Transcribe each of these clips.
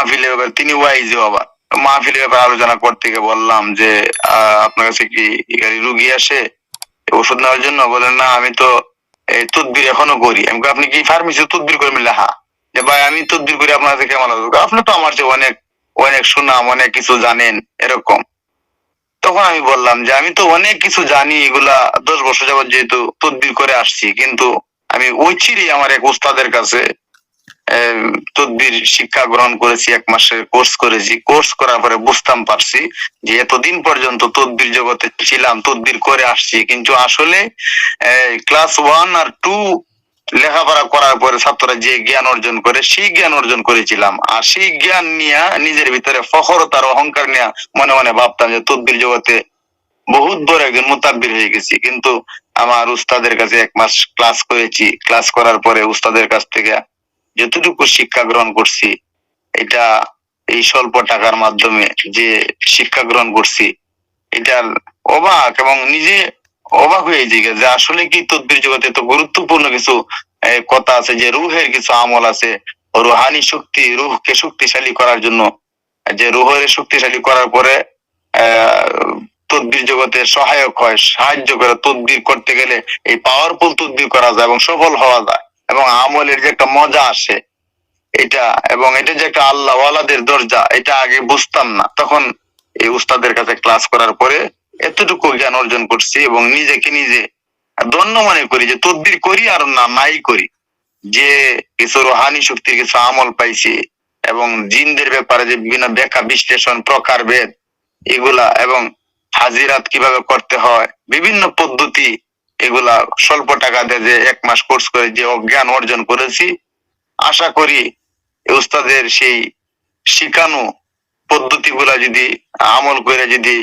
মাহফিলের ব্যাপারে, তিনি ওয়াইজ বাবা। মাহফিলের ব্যাপারে আলোচনা করতে গিয়ে বললাম যে আপনার কাছে কি গাড়ি রুগী আসে? ওষুধ নেওয়ার জন্য? বলেন না, আমি তো তদবির এখনও করি। আমি আপনি কি ফার্মেসি তদবির করে মিলে হ্যাঁ। যে, ভাই, আমি তদবির করি, আপনার কাছে কেমন আপনি তো আমার চেয়ে অনেক অনেক সুনাম, অনেক কিছু জানেন, এরকম। তখন আমি বললাম যে, আমি তো অনেক কিছু জানি, এগুলা দশ বছর যাবত যেহেতু তদবির করে আসছি, কিন্তু আমি ওই চিরি আমার এক উস্তাদের কাছে তদবির শিক্ষা গ্রহণ করেছি, এক মাসের কোর্স করেছি। কোর্স করার পরে বুঝতাম পারছি যে এতদিন পর্যন্ত তদবির জগতে ছিলাম, তদবির করে আসছি। কিন্তু আসলে ক্লাস ওয়ান আর টু লেখাপড়া করার পরে ছাত্ররা যে জ্ঞান অর্জন করে, সেই জ্ঞান অর্জন করেছিলাম। আর সেই জ্ঞান নিয়ে নিজের ভিতরে ফখরতার অহংকার নিয়ে মনে মনে ভাবতাম যে তদবির জগতে বহুত বড় একজন মুতাব্বির হয়ে গেছি। কিন্তু আমার উস্তাদের কাছে এক মাস ক্লাস করেছি। ক্লাস করার পরে উস্তাদের কাছ থেকে যতটুকু শিক্ষা গ্রহণ করছি, এটা এই স্বল্প টাকার মাধ্যমে যে শিক্ষা গ্রহণ করছি, এটার অবাক এবং নিজে অবাক হয়ে যাই যে আসলে কি তদ্বির জগতে তো গুরুত্বপূর্ণ কিছু কথা আছে যে রুহের কিছু আমল আছে, রুহানি শক্তি, রুহকে শক্তিশালী করার জন্য। যে রুহের শক্তিশালী করার পরে তদ্বির জগতে সহায়ক হয়, সাহায্য করে তদ্বির করতে গেলে এই পাওয়ারফুল তদ্বির করা যায় এবং সফল হওয়া যায়। এবং আমলের যে একটা মজা আসে, এটা এবং এটা যে একটা আল্লাহ ওয়ালাদের দরজা, এটা আগে বুঝতাম না। তখন এই উস্তাদের কাছে ক্লাস করার পরে এতটুকু জ্ঞান অর্জন করছি এবং নিজেকে নিজে ধন্য মনে করি যে তদ্বির করি আর না, নাই করি। যে কিছু রোহানি শক্তির কিছু আমল পাইছি এবং জিনদের ব্যাপারে যে বিভিন্ন ব্যাখ্যা, বিশ্লেষণ, প্রকারভেদ, এগুলা এবং হাজিরাত কীভাবে করতে হয়, বিভিন্ন পদ্ধতি এগুলা স্বল্প টাকা দিয়ে যে এক মাস কোর্স করে যে অজ্ঞান অর্জন করেছি আশা করি উস্তাদের সেই শিখানো পদ্ধতিগুলা যদি আমল করে যদি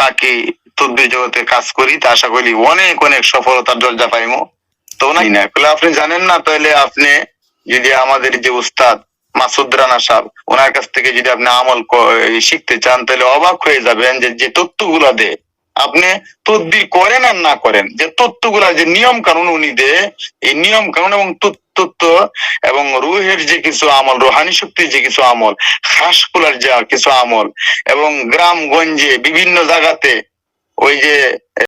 বাকি তদ্বির জগতে কাজ করি তা আশা করি অনেক অনেক সফলতার দরজা পাইমো। তো নাই না। তাহলে আপনি জানেন না তাহলে আপনি যদি আমাদের যে উস্তাদ মাসুদ রানা সাহেব ওনার কাছ থেকে যদি আপনি আমল শিখতে চান তাহলে অবাক হয়ে যাবেন যে যে তথ্যগুলো দে আপনি তদ্বির করেন আর না করেন, যে তথ্যগুলা যে নিয়ম কানুন উনি দে এই নিয়ম কানুন এবং তথ্য এবং রুহের যে কিছু আমল, রোহানি শক্তির যে কিছু আমল হাঁসগুলার যা কিছু আমল এবং গ্রামগঞ্জে বিভিন্ন জায়গাতে ওই যে